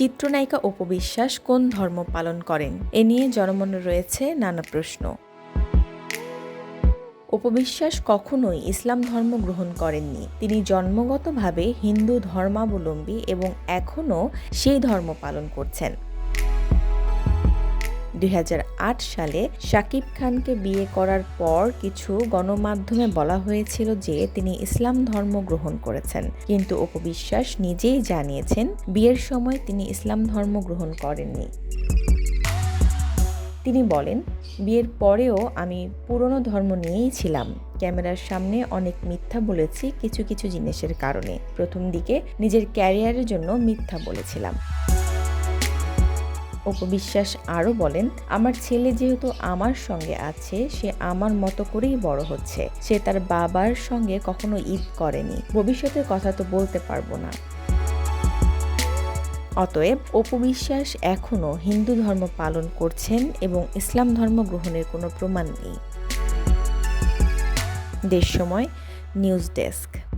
চিত্রনায়িকা উপবিশ্বাস কোন ধর্ম পালন করেন? এ নিয়ে জনমনে রয়েছে নানা প্রশ্ন। উপবিশ্বাস কখনোই ইসলাম ধর্ম গ্রহণ করেননি। তিনি জন্মগতভাবে হিন্দু ধর্মাবলম্বী এবং এখনও সেই ধর্ম পালন করছেন। দুই হাজার আট সালে শাকিব খানকে বিয়ে করার পর কিছু গণমাধ্যমে বলা হয়েছিল যে তিনি ইসলাম ধর্ম গ্রহণ করেছেন। কিন্তু অপবিশ্বাস নিজেই জানিয়েছেন বিয়ের সময় তিনি ইসলাম ধর্ম গ্রহণ করেননি। তিনি বলেন, বিয়ের পরেও আমি পুরনো ধর্ম নিয়েই ছিলাম। ক্যামেরার সামনে অনেক মিথ্যা বলেছি কিছু কিছু জিনিসের কারণে। প্রথম দিকে নিজের ক্যারিয়ারের জন্য মিথ্যা বলেছিলাম। অপবিশ্বাস আরও বলেন, আমার ছেলে যেহেতু আমার সঙ্গে আছে, সে আমার মতো করেই বড় হচ্ছে। সে তার বাবার সঙ্গে কখনো ঈদ করেনি। ভবিষ্যতের কথা তো বলতে পারব না। অতএব অপবিশ্বাস এখনও হিন্দু ধর্ম পালন করছেন এবং ইসলাম ধর্ম গ্রহণের কোনো প্রমাণ নেই। দেশ সময়, নিউজ ডেস্ক।